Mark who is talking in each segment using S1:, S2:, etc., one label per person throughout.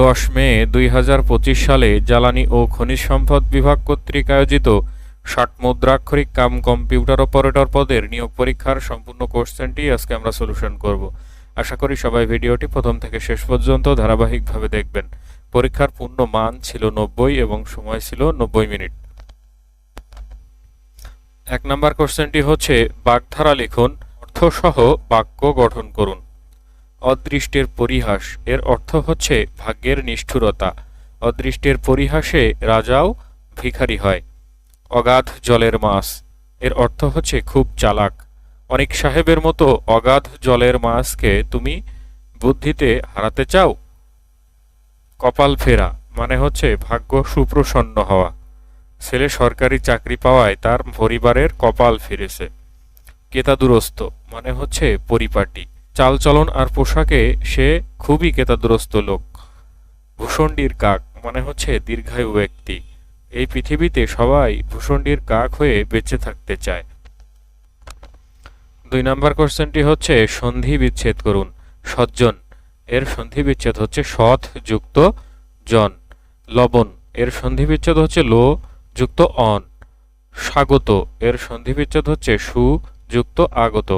S1: দশ মে দুই হাজার পঁচিশ সালে জ্বালানি ও খনিজ সম্পদ বিভাগ কর্তৃক আয়োজিত ষাট মুদ্রাক্ষরিক কাম কম্পিউটার অপারেটর পদের নিয়োগ পরীক্ষার সম্পূর্ণ কোশ্চেনটি আজকে আমরা সলিউশন করব। আশা করি সবাই ভিডিওটি প্রথম থেকে শেষ পর্যন্ত ধারাবাহিকভাবে দেখবেন। পরীক্ষার পূর্ণ মান ছিল নব্বই এবং সময় ছিল নব্বই মিনিট। এক নম্বর কোশ্চেনটি হচ্ছে বাগধারা লিখুন, অর্থসহ বাক্য গঠন করুন। অদৃষ্টের পরিহাস, এর অর্থ হচ্ছে ভাগ্যের নিষ্ঠুরতা। অদৃষ্টের পরিহাসে রাজাও ভিখারি হয়। অগাধ জলের মাছ, এর অর্থ হচ্ছে খুব চালাক। অনেক সাহেবের মতো অগাধ জলের মাছকে তুমি বুদ্ধিতে হারাতে চাও? কপাল ফেরা মানে হচ্ছে ভাগ্য সুপ্রসন্ন হওয়া। ছেলে সরকারি চাকরি পাওয়ায় তার পরিবারের কপাল ফিরেছে। কেতাদুরস্ত মানে হচ্ছে পরিপাটি। চালচলন আর পোশাকে সে খুবই কেতাদুরস্ত লোক। ভূষণ্ডির কাক মানে হচ্ছে দীর্ঘায়ু ব্যক্তি। এই পৃথিবীতে সবাই ভূষণ্ডির কাক হয়ে বেঁচে থাকতে চায়। দুই নম্বর কোশ্চেনটি হচ্ছে, সন্ধি বিচ্ছেদ করুন। সজ্জন। এর সন্ধি বিচ্ছেদ হচ্ছে সৎ যুক্ত জন। লবণ। এর সন্ধি বিচ্ছেদ হচ্ছে লো যুক্ত অন। স্বাগত। এর সন্ধি বিচ্ছেদ হচ্ছে সু যুক্ত আগত।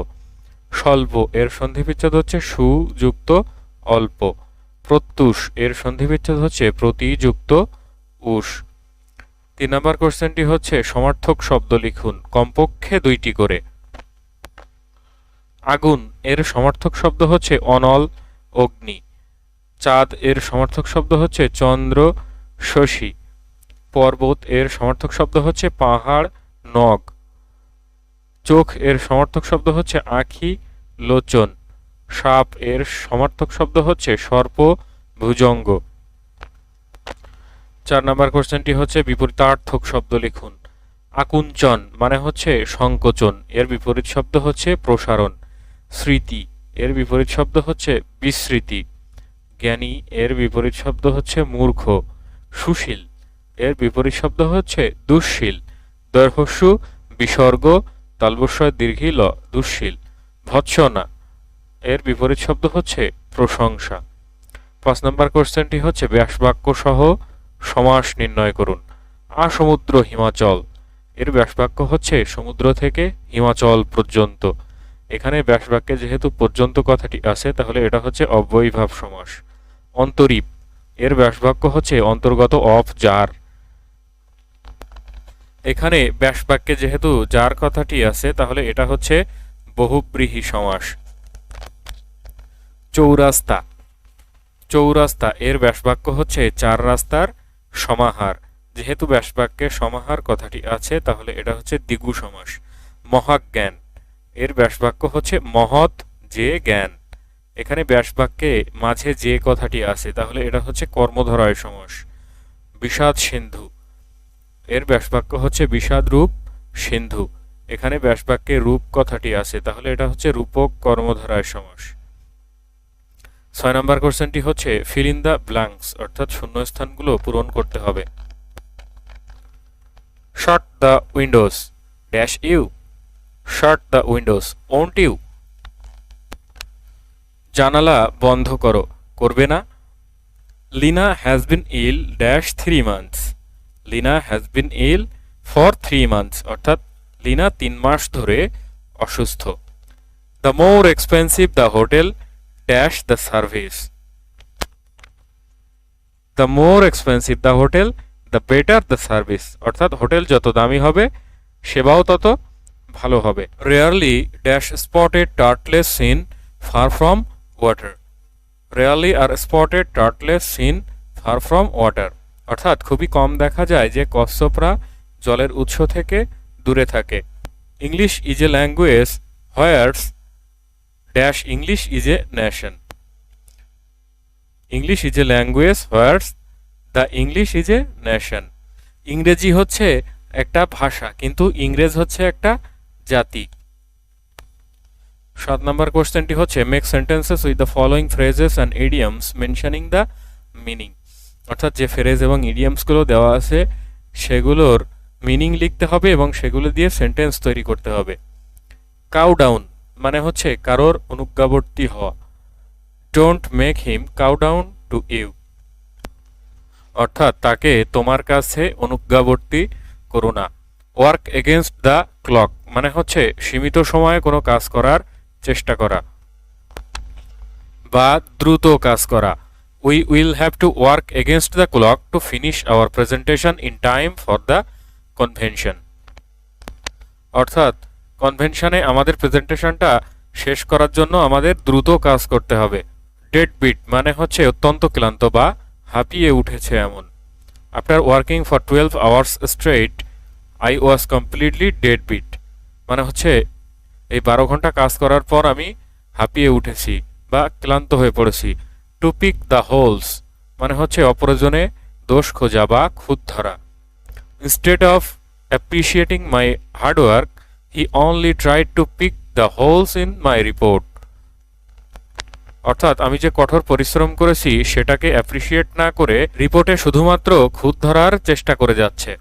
S1: স্বল্প, এর সন্ধি বিচ্ছেদ হচ্ছে সুযুক্ত অল্প। প্রত্যুষ, এর সন্ধি বিচ্ছেদ হচ্ছে প্রতিযুক্ত উষ। তিন নম্বর কোশ্চেনটি হচ্ছে সমার্থক শব্দ লিখুন, কমপক্ষে দুইটি করে। আগুন, এর সমার্থক শব্দ হচ্ছে অনল, অগ্নি। চাঁদ, এর সমার্থক শব্দ হচ্ছে চন্দ্র, শশী। পর্বত, এর সমার্থক শব্দ হচ্ছে পাহাড় নগ চোখ এর সমর্থক শব্দ হচ্ছে আখি, লোচন। সাপ এর সমার্থক শব্দ হচ্ছে সর্প, ভুজঙ্গ। চার নম্বর কোশ্চেনটি হচ্ছে বিপরীতার্থক শব্দ লিখুন। আকুঞ্চন মানে হচ্ছে সংকোচন, এর বিপরীত শব্দ হচ্ছে প্রসারণ। স্মৃতি, এর বিপরীত শব্দ হচ্ছে বিস্মৃতি। জ্ঞানী, এর বিপরীত শব্দ হচ্ছে মূর্খ। সুশীল, এর বিপরীত শব্দ হচ্ছে দুঃশীল। দৈর্ঘস্যু বিসর্গ তালবস্বয় দীর্ঘিল, দুঃশীল। ভৎসনা এর বিপরীত শব্দ হচ্ছে প্রশংসা। পাঁচ নম্বর কোশ্চেনটি হচ্ছে ব্যাস বাক্য সহ সমাস নির্ণয় করুন। আসমুদ্র, হিমাচল। এর ব্যাসবাক্য হচ্ছে সমুদ্র থেকে হিমাচল পর্যন্ত। এখানে ব্যাসবাক্যে যেহেতু পর্যন্ত কথাটি আছে, তাহলে এটা হচ্ছে অব্যয়ীভাব সমাস। অন্তরীপ। এর ব্যাসবাক্য হচ্ছে অন্তর্গত অফ, যার। এখানে ব্যাসবাক্যে যেহেতু যার কথাটি আছে, তাহলে এটা হচ্ছে বহুব্রীহি সমাস। চৌরাস্তা। চৌরাস্তা, এর ব্যাসবাক্য হচ্ছে চার রাস্তার সমাহার। যেহেতু ব্যাসবাক্যে সমাহার কথাটি আছে, তাহলে এটা হচ্ছে দ্বিগু সমাস, মহাজ্ঞান। এর ব্যাসবাক্য হচ্ছে মহৎ যে জ্ঞান। এখানে ব্যাসবাক্যে মাঝে যে কথাটি আছে, তাহলে এটা হচ্ছে কর্মধরায় সমাস, বিষাদ সিন্ধু। এর ব্যাসবাক্য হচ্ছে বিষাদ রূপ সিন্ধু। এখানে ব্যাসবাক্যে রূপ কথাটি আছে। তাহলে এটা হচ্ছে রূপক কর্মধারায় সমাস। ছয় নম্বর কোশ্চেনটি হচ্ছে ফিল ইন দ্য ব্ল্যাঙ্কস অর্থাৎ শূন্যস্থানগুলো পূরণ করতে হবে। Shut the windows dash you shut the windows won't you জানালা বন্ধ করো। করবে না? Lina has been ill dash three months Lina has been ill for three months অর্থাৎ লিনা তিন মাস ধরে অসুস্থ। The more expensive the hotel dash the service the more expensive the hotel the better the service অর্থাৎ hotel যত দামি হবে, সেবাও তত ভালো হবে। Rarely dash spotted turtles seen far from water rarely are spotted turtles seen far from water অর্থাৎ খুবই কম দেখা যায় যে কচ্ছপরা জলের উৎস থেকে দূরে থাকে। English is a language where's dash English is a nation English is a language where's the English is a nation ইংরেজি হচ্ছে একটা ভাষা, কিন্তু ইংরেজ হচ্ছে একটা জাতি। সাত নম্বর কোশ্চেনটি হচ্ছে make sentences with the following phrases and idioms mentioning the meaning অর্থাৎ যে ফ্রেজ এবং ইডিয়ামসগুলো দেওয়া আছে, সেগুলোর মিনিং লিখতে হবে এবং সেগুলো দিয়ে সেন্টেন্স তৈরি করতে হবে। কাউ ডাউন মানে হচ্ছে কারোর অনুজ্ঞাবর্তী হওয়া। Don't make him cow down to you অর্থাৎ তাকে তোমার কাছে অনুজ্ঞাবর্তী করো না। ওয়ার্ক এগেনস্ট দ্য ক্লক মানে হচ্ছে সীমিত সময়ে কোনো কাজ করার চেষ্টা করা বা দ্রুত কাজ করা। We will have to work against the clock to finish our presentation in time for the convention অর্থাৎ কনভেনশনে আমাদের প্রেজেন্টেশনটা শেষ করার জন্য আমাদের দ্রুত কাজ করতে হবে। ডেড বিট মানে হচ্ছে অত্যন্ত ক্লান্ত বা হাঁপিয়ে উঠেছে এমন। After working for twelve hours straight I was completely dead beat মানে হচ্ছে, এই বারো ঘণ্টা কাজ করার পর আমি হাঁপিয়ে উঠেছি বা ক্লান্ত হয়ে পড়েছি। টু পিক দ্য হোলস মানে হচ্ছে অপরজনে দোষ খোঁজা বা খুদ ধরা। Instead of appreciating my hard work he only try to pick the holes in my report অর্থাৎ আমি যে কঠোর পরিশ্রম করেছি, সেটাকে অ্যাপ্রিসিয়েট না করে রিপোর্টে শুধুমাত্র খুদ ধরার চেষ্টা করে যাচ্ছে।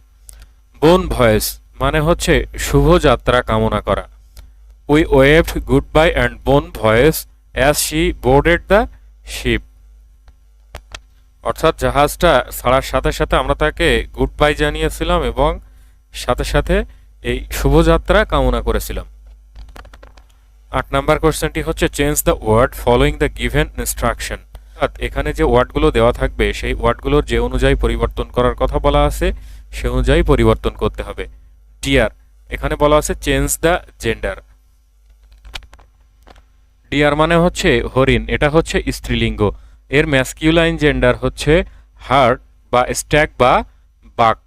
S1: বোন ভয়েস মানে হচ্ছে শুভ যাত্রা কামনা করা। We waved goodbye and bon voyage as she boarded the ship অর্থাৎ জাহাজটা ছাড়ার সাথে সাথে আমরা তাকে গুড বাই জানিয়েছিলাম এবং সাথে সাথে এই শুভযাত্রা কামনা করেছিলাম। আট নাম্বার কোশ্চেনটি হচ্ছে change the word following the given instruction অর্থাৎ এখানে যে ওয়ার্ডগুলো দেওয়া থাকবে, সেই ওয়ার্ডগুলোর যে অনুযায়ী পরিবর্তন করার কথা বলা আছে, সে অনুযায়ী পরিবর্তন করতে হবে। ডিয়ার এখানে বলা আছে চেঞ্জ দ্য জেন্ডার ডিয়ার মানে হচ্ছে হরিণ, এটা হচ্ছে স্ত্রীলিঙ্গ। এর ম্যাসকিউলাইন জেন্ডার হচ্ছে হার্ট বা স্ট্যাক বা বাক।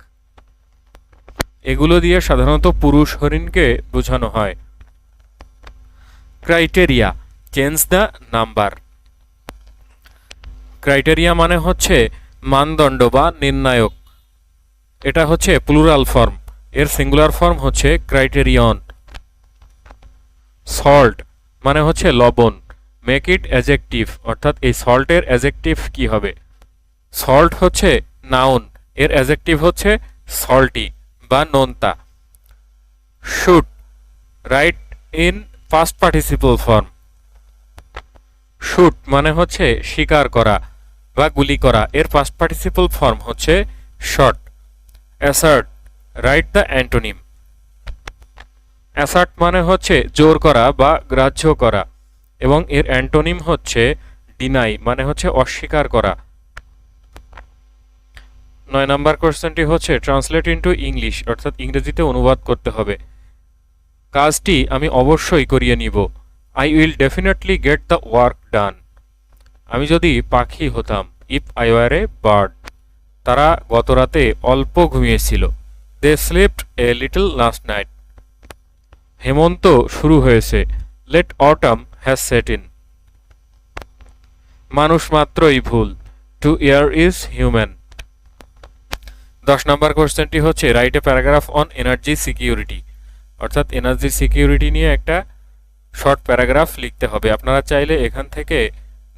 S1: এগুলো দিয়ে সাধারণত পুরুষ হরিণকে বোঝানো হয়। Criteria change the number criteria মানে হচ্ছে মানদণ্ড বা নির্ণায়ক। এটা হচ্ছে প্লুরাল ফর্ম এর সিঙ্গুলার ফর্ম হচ্ছে ক্রাইটেরিয়ন সল্ট মানে হচ্ছে লবণ। মেক ইট অ্যাজেকটিভ অর্থাৎ এই সল্টের অ্যাজেকটিভ কি হবে? সল্ট হচ্ছে নাউন এর অ্যাজেকটিভ হচ্ছে সল্টি বা নোনতা shoot write in past participle form shoot মানে হচ্ছে শিকার করা বা গুলি করা, এর পাস্ট পার্টিসিপল ফর্ম হচ্ছে shot assert write the antonym assert মানে হচ্ছে জোর করা বা গ্রাহ্য করা। এবং এর অ্যান্টোনিম হচ্ছে ডিনাই মানে হচ্ছে অস্বীকার করা। নয় নাম্বার কোশ্চেনটি হচ্ছে ট্রান্সলেট ইনটু ইংলিশ অর্থাৎ ইংরেজিতে অনুবাদ করতে হবে। কাজটি আমি অবশ্যই করিয়ে নিব। I will definitely get the work done আমি যদি পাখি হতাম if I were a bird তারা গত রাতে অল্প ঘুমিয়েছিল। They slept a little last night হেমন্ত শুরু হয়েছে। Late autumn has set in মানুষ মাত্রই ভুল। টু ইয়ার ইজ হিউম্যান দশ নম্বর কোশ্চেনটি হচ্ছে write a paragraph on energy security অর্থাৎ এনার্জি সিকিউরিটি নিয়ে একটা শর্ট প্যারাগ্রাফ লিখতে হবে। আপনারা চাইলে এখান থেকে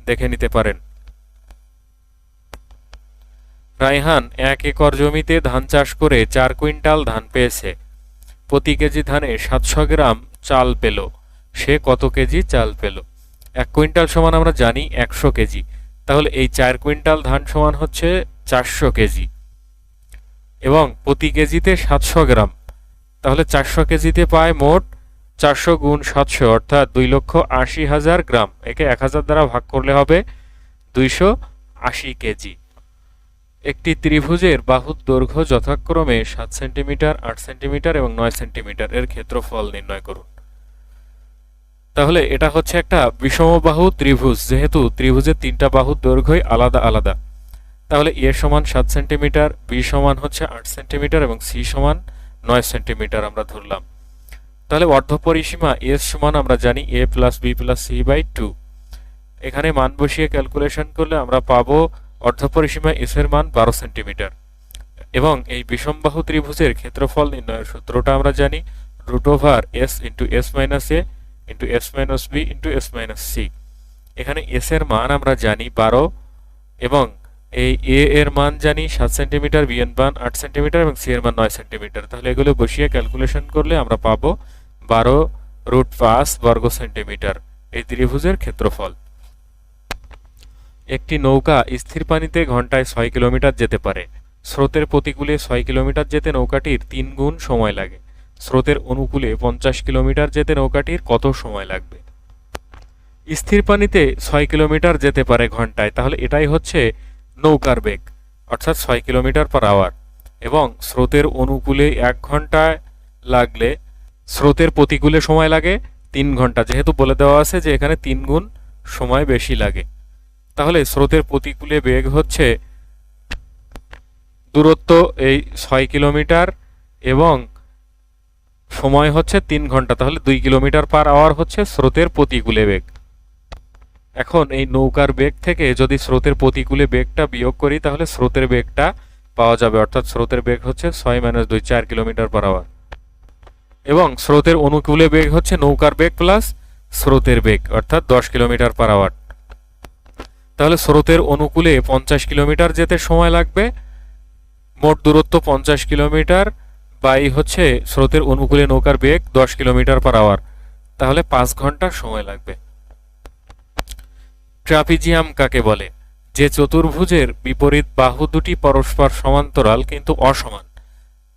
S1: দেখে নিতে পারেন। রায়হান, এক একর জমিতে ধান চাষ করে চার কুইন্টাল ধান পেয়েছে। প্রতি কেজি ধানে সাতশো গ্রাম চাল পেল। সে কত কেজি চাল পেল? এক কুইন্টাল সমান আমরা জানি একশো কেজি। তাহলে এই চার কুইন্টাল ধান সমান হচ্ছে চারশো কেজি। এবং প্রতি কেজিতে সাতশো গ্রাম। তাহলে চারশো কেজিতে পায় মোট চারশো গুণ সাতশো, অর্থাৎ দুই লক্ষ আশি হাজার গ্রাম। একে এক হাজার দ্বারা ভাগ করলে হবে দুইশো আশি কেজি। একটি ত্রিভুজের বাহুর দৈর্ঘ্য যথাক্রমে সাত সেন্টিমিটার, আট সেন্টিমিটার এবং নয় সেন্টিমিটার এর ক্ষেত্রফল নির্ণয় করুন। তাহলে এটা হচ্ছে একটা বিষমবাহু ত্রিভুজ, যেহেতু ত্রিভুজের তিনটা বাহুর দৈর্ঘ্যই আলাদা আলাদা। তাহলে এ সমান সাত সেন্টিমিটার, বি সমান হচ্ছে আট সেন্টিমিটার এবং সি সমান নয় সেন্টিমিটার আমরা ধরলাম। তাহলে অর্ধপরিসীমা এস সমান আমরা জানি A plus B plus C by two. এখানে মান বসিয়ে ক্যালকুলেশন করলে আমরা পাবো অর্ধপরিসীমা এস এর মান বারো সেন্টিমিটার। এবং এই বিষমবাহু ত্রিভুজের ক্ষেত্রফল নির্ণয়ের সূত্রটা আমরা জানি, root over S into S minus A into S minus B into S minus C এখানে এস এর মান আমরা জানি বারো এবং এই এ এর মান জানি সাত সেন্টিমিটার বি এর মান আট সেন্টিমিটার এবং সি এর মান নয় সেন্টিমিটার তাহলে এগুলো বসিয়ে ক্যালকুলেশন করলে আমরা পাবো বারো রুট পাঁচ বর্গ সেন্টিমিটার এই ত্রিভুজের ক্ষেত্রফল। একটি নৌকা স্থির পানিতে ঘন্টায় ছয় কিলোমিটার যেতে পারে। স্রোতের প্রতিকূলে ছয় কিলোমিটার যেতে নৌকাটির তিন গুণ সময় লাগে। স্রোতের অনুকূলে পঞ্চাশ কিলোমিটার যেতে নৌকাটির কত সময় লাগবে? স্থির পানিতে ছয় কিলোমিটার যেতে পারে ঘন্টায়, তাহলে এটাই হচ্ছে নৌকার বেগ, অর্থাৎ ছয় কিলোমিটার পার আওয়ার। এবং স্রোতের অনুকূলে এক ঘন্টায় লাগলে স্রোতের প্রতিকূলে সময় লাগে তিন ঘণ্টা, যেহেতু বলে দেওয়া আছে যে এখানে তিন গুণ সময় বেশি লাগে। তাহলে স্রোতের প্রতিকূলে বেগ হচ্ছে দূরত্ব এই ছয় কিলোমিটার এবং সময় হচ্ছে তিন ঘণ্টা, তাহলে দুই কিলোমিটার পার আওয়ার হচ্ছে স্রোতের প্রতিকূলে বেগ। এখন এই নৌকার বেগ থেকে যদি স্রোতের প্রতিকূলে বেগটা বিয়োগ করি, তাহলে স্রোতের বেগটা পাওয়া যাবে, অর্থাৎ স্রোতের বেগ হচ্ছে ছয় মাইনাস দুই, চার কিলোমিটার পার আওয়ার এবং স্রোতের অনুকূলে বেগ হচ্ছে নৌকার বেগ প্লাস স্রোতের বেগ, অর্থাৎ দশ কিলোমিটার পার আওয়ার তাহলে স্রোতের অনুকূলে পঞ্চাশ কিলোমিটার যেতে সময় লাগবে, মোট দূরত্ব পঞ্চাশ কিলোমিটার বাই হচ্ছে স্রোতের অনুকূলে নৌকার বেগ দশ কিলোমিটার পার আওয়ার তাহলে পাঁচ ঘণ্টা সময় লাগবে। ট্রাপিজিয়াম কাকে বলে? যে চতুর্ভুজের বিপরীত বাহু দুটি পরস্পর সমান্তরাল কিন্তু অসমান,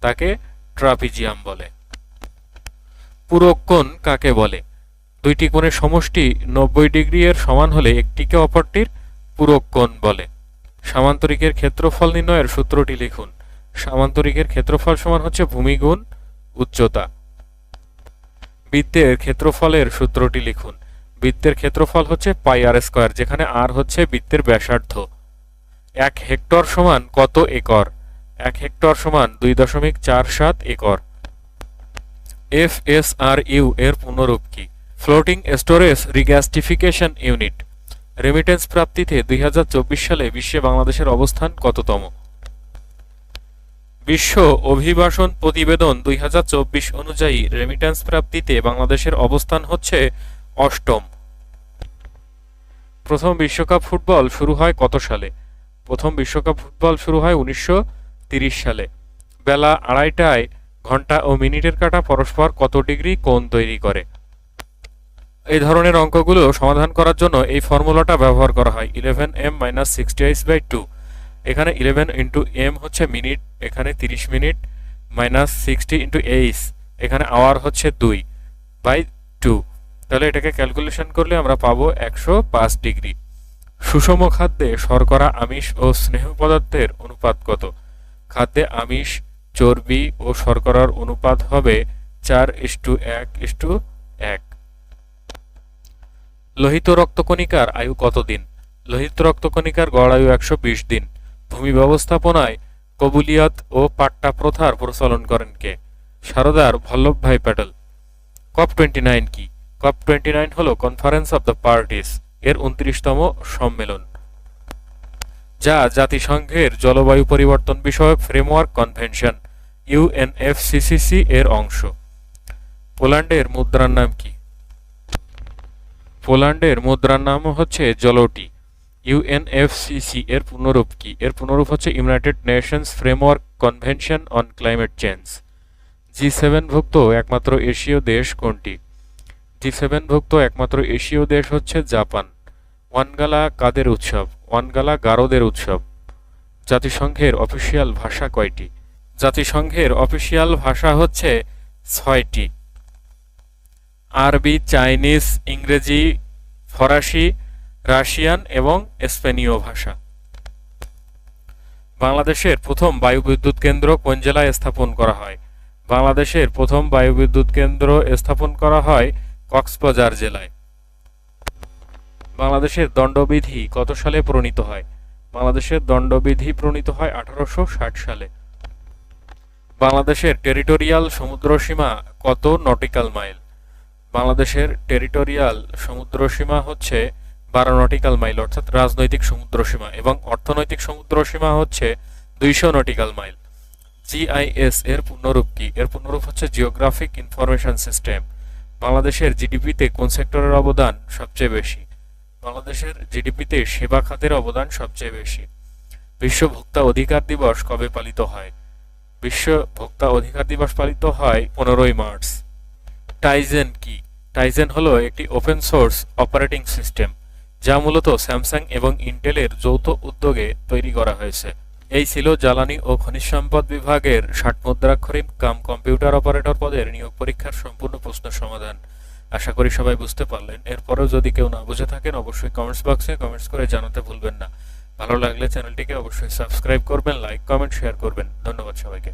S1: তাকে ট্রাপিজিয়াম বলে। পূরক কোণ কাকে বলে? দুইটি কোণের সমষ্টি নব্বই ডিগ্রি এর সমান হলে একটিকে অপরটির পূরক কোণ বলে। সামান্তরিকের ক্ষেত্রফল নির্ণয়ের সূত্রটি লিখুন। সামান্তরিকের ক্ষেত্রফল সমান হচ্ছে ভূমি গুণ উচ্চতা। বৃত্তের ক্ষেত্রফলের সূত্রটি লিখুন। বৃত্তের ক্ষেত্রফল হচ্ছে পাই আর স্কোয়ার, যেখানে আর হচ্ছে বৃত্তের ব্যাসার্ধ। এক হেক্টর সমান কত একর? এক হেক্টর সমান দুই দশমিক চার সাত acre. F S R U এর পুনরূপ কি? Floating storage regasification unit. Remittance প্রাপ্তিতে দুই হাজার চব্বিশ সালে বিশ্বে বাংলাদেশের অবস্থান কততম? বিশ্ব অভিবাসন প্রতিবেদন দুই হাজার চব্বিশ অনুযায়ী রেমিটেন্স প্রাপ্তিতে বাংলাদেশের অবস্থান হচ্ছে অষ্টম। প্রথম বিশ্বকাপ ফুটবল শুরু হয় কত সালে? প্রথম বিশ্বকাপ ফুটবল শুরু হয় উনিশশো সালে। বেলা আড়াইটায় ঘণ্টা ও মিনিটের কাটা পরস্পর কত ডিগ্রি কোণ তৈরি করে? এই ধরনের অঙ্কগুলো সমাধান করার জন্য এই ফর্মুলাটা ব্যবহার করা হয়। Eleven M minus sixty H by two এখানে ইলেভেন ইন্টু এম হচ্ছে মিনিট এখানে তিরিশ minute minus sixty into H এখানে আওয়ার হচ্ছে দুই বাই টু তাহলে এটাকে ক্যালকুলেশন করলে আমরা পাবো একশো পাঁচ ডিগ্রি সুষম খাদ্যে শর্করা, আমিষ ও স্নেহ পদার্থের অনুপাত কত? খাদ্যে আমিষ, চর্বি ও শর্করার অনুপাত হবে চার ইস্টু এক ইস্টু এক। লোহিত রক্তকণিকার আয়ু কতদিন লোহিত রক্তকণিকার গড় আয়ু একশো বিশ দিন। ভূমি ব্যবস্থাপনায় কবুলিয়ত ও পাট্টা প্রথার প্রচলন করেন কে? Sardar Vallabhbhai Patel. COP twenty nine কি? কপ টোয়েন্টি নাইন হল কনফারেন্স অব দ্য পার্টিস, এর উনত্রিশতম সম্মেলন। যা জাতিসংঘের জলবায়ু পরিবর্তন বিষয়ক ফ্রেমওয়ার্ক কনভেনশন ইউএনএফসিসিসি এর অংশ। পোল্যান্ডের মুদ্রার নাম কি? পোল্যান্ডের মুদ্রার নাম হচ্ছে জলোটি। ইউএনএফসিসি এর পুনরূপ কি? এর পুনরূপ হচ্ছে United Nations Framework Convention on Climate Change G সেভেনভুক্ত একমাত্র এশীয় দেশ কোনটি? জি সেভেনভুক্ত একমাত্র এশীয় দেশ হচ্ছে জাপান। ওয়ানগালা কাদের উৎসব? ওয়ানগালা গারোদের উৎসব। জাতিসংঘের অফিসিয়াল ভাষা কয়টি? জাতিসংঘের অফিসিয়াল ভাষা হচ্ছে ছয়টি। আরবি, চাইনিজ, ইংরেজি, ফরাসি রাশিয়ান এবং স্পেনীয় ভাষা। বাংলাদেশের প্রথম বায়ুবিদ্যুৎ কেন্দ্র কোন জেলায় স্থাপন করা হয়? বাংলাদেশের প্রথম বায়ুবিদ্যুৎ কেন্দ্র স্থাপন করা হয় কক্সবাজার জেলায়। বাংলাদেশের দণ্ডবিধি কত সালে প্রণীত হয়? বাংলাদেশের দণ্ডবিধি প্রণীত হয় আঠারোশো ষাট সালে। বাংলাদেশের টেরিটোরিয়াল সমুদ্রসীমা কত নটিক্যাল মাইল? বাংলাদেশের টেরিটোরিয়াল সমুদ্রসীমা হচ্ছে বারো নটিক্যাল মাইল, অর্থাৎ রাজনৈতিক সমুদ্রসীমা এবং অর্থনৈতিক সমুদ্রসীমা হচ্ছে দুইশো নটিক্যাল মাইল জিআইএস এর পূর্ণরূপ কি? এর পুনরূপ হচ্ছে জিওগ্রাফিক ইনফরমেশন সিস্টেম বাংলাদেশের জিডিপিতে কোন সেক্টরের অবদান সবচেয়ে বেশি? বাংলাদেশের জিডিপিতে সেবা খাতের অবদান সবচেয়ে বেশি। বিশ্ব ভোক্তা অধিকার দিবস কবে পালিত হয়? বিশ্ব ভোক্তা অধিকার দিবস পালিত হয় পনেরোই মার্চ। টাইজেন কি? টাইজেন হলো একটি ওপেন সোর্স অপারেটিং সিস্টেম যা মূলত স্যামসাং এবং ইন্টেলের যৌথ উদ্যোগে তৈরি করা হয়েছে। এই ছিল জ্বালানি ও খনিজ সম্পদ বিভাগের ষাট মুদ্রাক্ষরিক কাম কম্পিউটার অপারেটর পদের নিয়োগ পরীক্ষার সম্পূর্ণ প্রশ্ন সমাধান। আশা করি সবাই বুঝতে পারলেন। এরপরেও যদি কেউ না বুঝে থাকেন, অবশ্যই কমেন্টস বক্সে কমেন্টস করে জানাতে ভুলবেন না। ভালো লাগলে চ্যানেলটিকে অবশ্যই সাবস্ক্রাইব করবেন লাইক কমেন্ট শেয়ার করবেন। ধন্যবাদ সবাইকে।